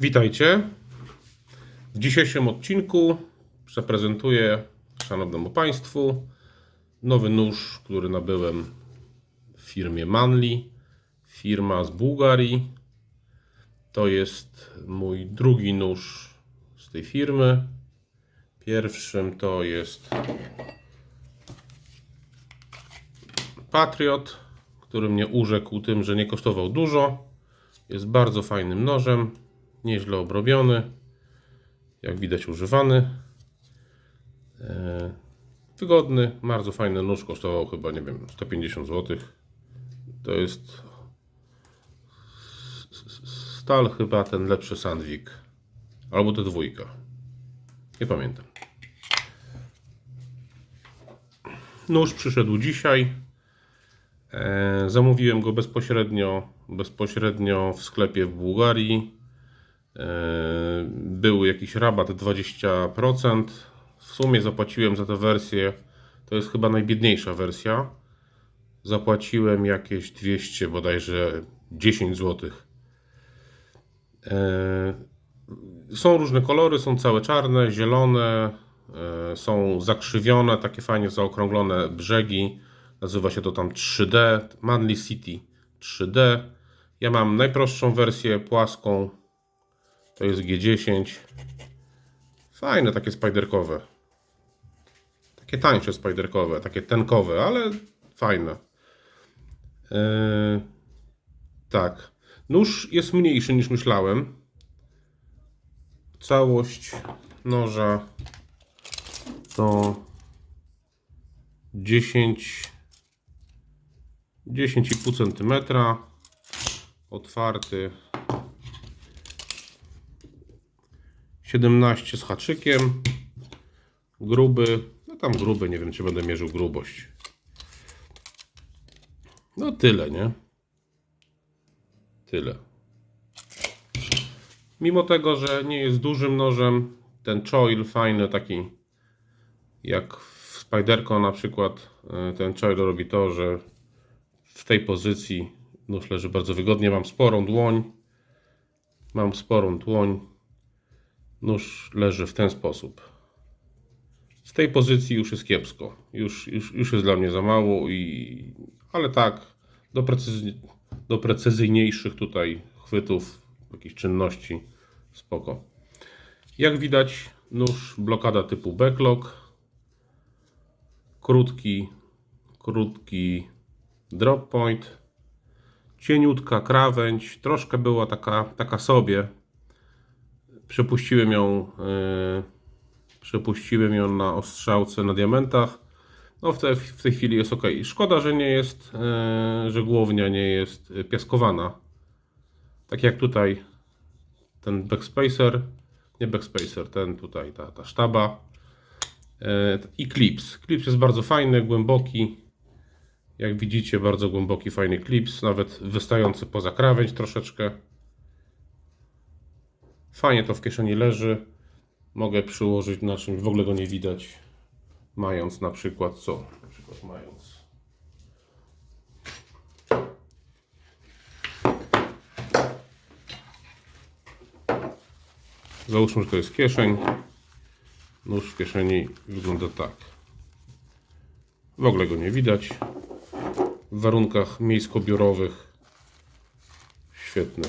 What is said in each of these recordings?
Witajcie. W dzisiejszym odcinku zaprezentuję Szanownemu Państwu nowy nóż, który nabyłem w firmie Manli. Firma z Bułgarii. To jest mój drugi nóż z tej firmy. Pierwszym to jest Patriot, który mnie urzekł tym, że nie kosztował dużo. Jest bardzo fajnym nożem, nieźle obrobiony, jak widać używany. E, Wygodny, bardzo fajny nóż, kosztował chyba, nie wiem, 150 zł. To jest stal chyba ten lepszy Sandvik, albo to dwójka. Nie pamiętam. Nóż przyszedł dzisiaj. E, Zamówiłem go bezpośrednio, bezpośrednio w sklepie w Bułgarii. E, Był jakiś rabat 20%. W sumie zapłaciłem za tę wersję, to jest chyba najbiedniejsza wersja. Zapłaciłem jakieś 200, bodajże 10 zł. Są różne kolory, są całe czarne, zielone, e, są zakrzywione, takie fajnie zaokrąglone brzegi. Nazywa się to tam 3D, Manly City 3D. Ja mam najprostszą wersję płaską, to jest G10. Fajne, takie spiderkowe. Takie tańsze spiderkowe, takie tenkowe, ale fajne. Yy, tak. Nóż jest mniejszy niż myślałem. Całość noża to 10 10,5 cm otwarty 17 z haczykiem gruby no tam gruby, nie wiem czy będę mierzył grubość no tyle, nie? Tyle. Mimo tego, że nie jest dużym nożem, ten choil fajny, taki jak w Spiderco na przykład, y, ten choil robi to, że w tej pozycji nóż leży bardzo wygodnie. Mam sporą dłoń. Mam sporą dłoń. Nóż leży w ten sposób. Z tej pozycji już jest kiepsko. Już, już, już jest dla mnie za mało, i, ale tak, do, precyzy, do precyzyjniejszych tutaj chwytów, jakichś czynności, spoko. Jak widać, nóż blokada typu backlock. Krótki, krótki drop point. Cieniutka krawędź, troszkę była taka, taka sobie. Przepuściłem ją, yy, przepuściłem ją na ostrzałce na diamentach. No w, te, w tej chwili jest ok. Szkoda, że nie jest, yy, że głownia nie jest piaskowana. Tak jak tutaj ten backspacer, nie backspacer, ten tutaj, ta, ta sztaba. Yy, I klips. Klips jest bardzo fajny, głęboki. Jak widzicie, bardzo głęboki, fajny klips, nawet wystający poza krawędź troszeczkę. Fajnie to w kieszeni leży. Mogę przyłożyć na czymś, w ogóle go nie widać. Mając na przykład co? Na przykład mając. Załóżmy, że to jest kieszeń. Nóż w kieszeni wygląda tak. W ogóle go nie widać. W warunkach miejsko-biurowych. Świetny.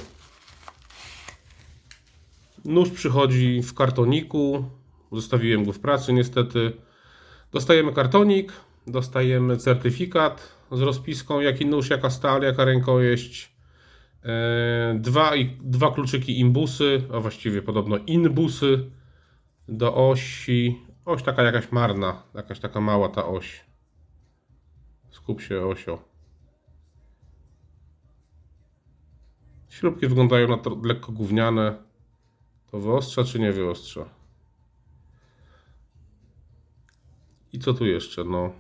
Nóż przychodzi w kartoniku. Zostawiłem go w pracy niestety. Dostajemy kartonik, dostajemy certyfikat z rozpiską, jaki nóż, jaka stal, jaka rękojeść. E, Dwa, dwa kluczyki imbusy, a właściwie podobno inbusy do osi. Oś taka jakaś marna, jakaś taka mała ta oś. Skup się osio. Śrubki wyglądają na to lekko gówniane. To wyostrza czy nie wyostrza? I co tu jeszcze? No.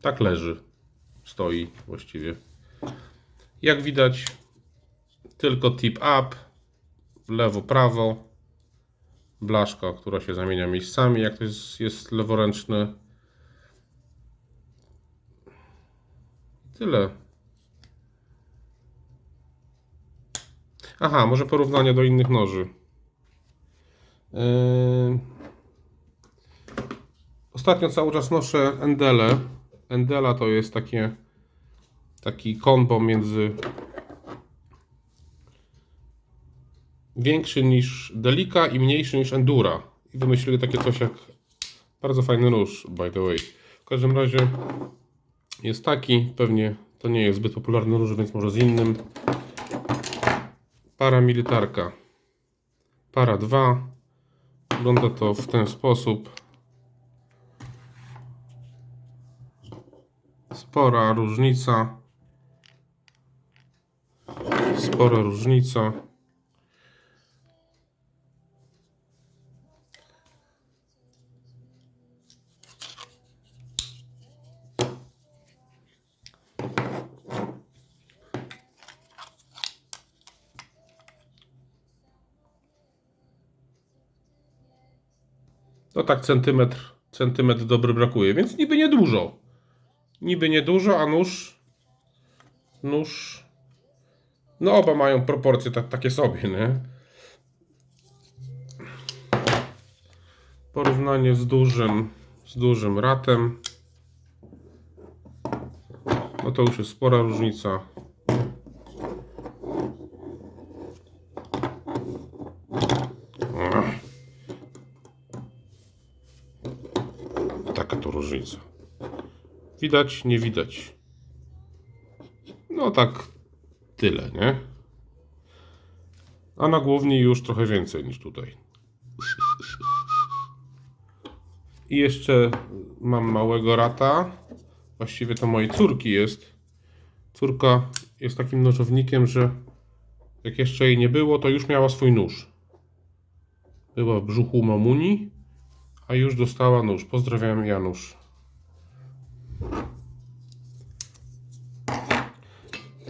Tak leży. Stoi właściwie. Jak widać, tylko tip up, lewo, prawo, blaszka, która się zamienia miejscami, jak to jest, jest leworęczny. Tyle. Aha, może porównanie do innych noży. Yy... Ostatnio cały czas noszę Endele. Endela to jest takie taki kombo między większy niż Delika i mniejszy niż Endura. I wymyślili takie coś jak bardzo fajny nóż, by the way. W każdym razie jest taki, pewnie to nie jest zbyt popularny nóż, więc może z innym. Para militarka. Para 2. Wygląda to w ten sposób. Spora różnica. Spora różnica. No tak centymetr, centymetr dobry brakuje, więc niby niedużo. Niby niedużo, a nóż nóż no oba mają proporcje tak, takie sobie, nie? Porównanie z dużym z dużym ratem. No to już jest spora różnica. Ach. Taka to różnica. Widać, nie widać. No tak tyle, nie? A na głowni już trochę więcej niż tutaj. I jeszcze mam małego rata. Właściwie to mojej córki jest. Córka jest takim nożownikiem, że jak jeszcze jej nie było, to już miała swój nóż. Była w brzuchu mamuni, a już dostała nóż. Pozdrawiam Janusz.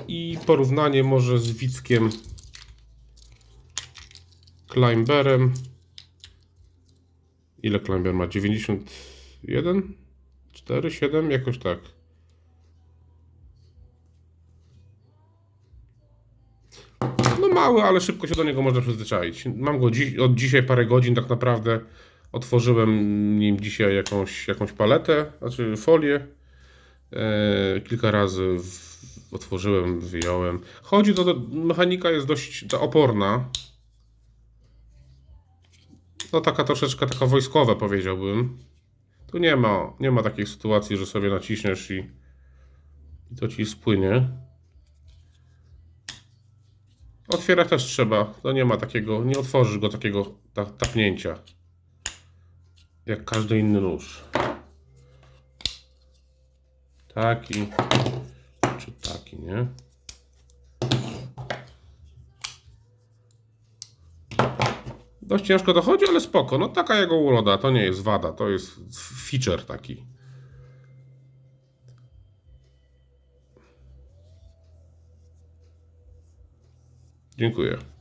I porównanie może z Wickiem Climberem. Ile Climber ma? 91? 4, 7? Jakoś tak. No mały, ale szybko się do niego można przyzwyczaić. Mam go dziś, od dzisiaj parę godzin tak naprawdę. Otworzyłem nim dzisiaj jakąś, jakąś paletę, znaczy folię. E, kilka razy otworzyłem, wyjąłem. Chodzi to, to, mechanika jest dość oporna. No taka troszeczkę taka wojskowa powiedziałbym. Tu nie ma, nie ma takiej sytuacji, że sobie naciśniesz i, i to ci spłynie. Otwierać też trzeba. To nie ma takiego, nie otworzysz go takiego ta, tapnięcia. Jak każdy inny nóż. Taki. Czy taki, nie? Dość ciężko dochodzi, ale spoko. No taka jego uroda, to nie jest wada, to jest feature taki. Dziękuję.